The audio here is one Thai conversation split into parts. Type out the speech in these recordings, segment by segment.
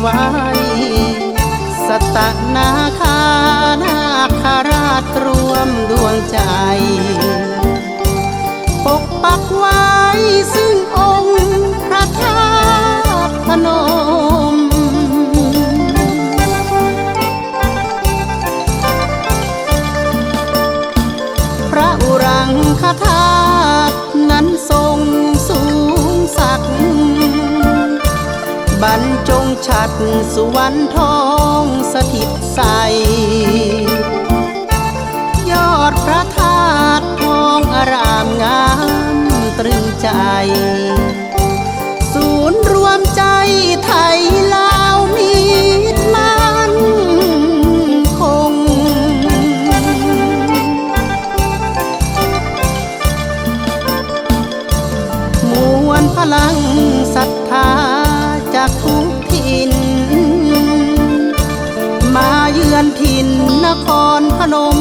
ไว้ สตนาคานาคราชรวมดวงใจ ปกปักไว้ซึ่ง บรรจงชัดสุวรรณทองสถิตใส ยอดพระธาตุทองอารามงามตรึงใจ อิน มาเยือนถิ่นนครพนม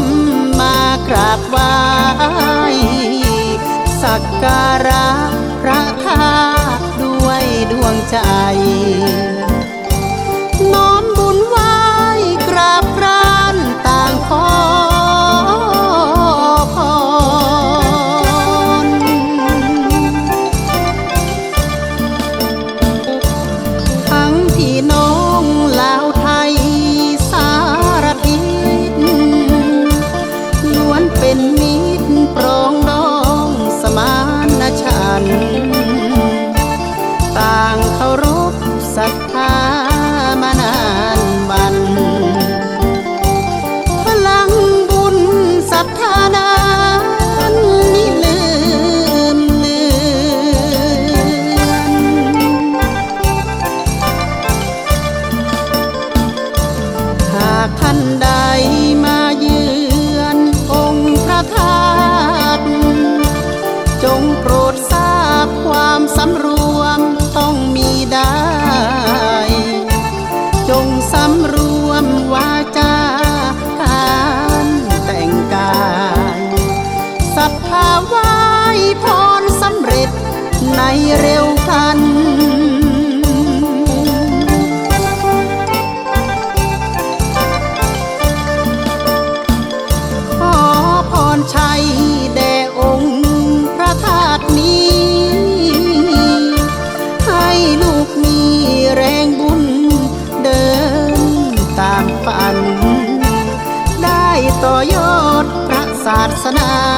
มากราบไหว้สักการะพระธาตุด้วยดวงใจากท่านใดมาเยือนองค์พระธาตุจงโปรดทราบความสำรวมต้องมีได้ จงสำรวมวาจาการแต่งกายศรัทธาไหว้พรสำเร็จในเร็วพลัน นา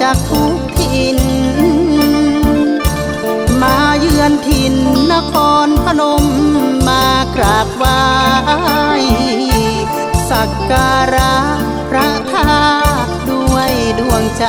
จากทุกถิ่นมาเยือนถิ่นนครพนมมากราบไหว้สักการะพระธาตุด้วยดวงใจ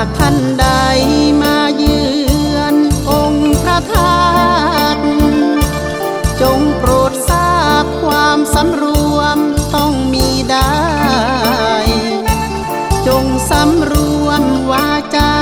ากท่านใดมาเยือนองค์พระธาตุจงโปรดทราบความสำรวมต้องมีได้ จงสำรวมวาจา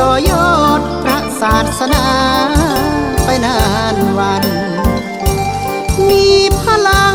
ต่อยอดพระศาสนาไปนานวัน มีพลั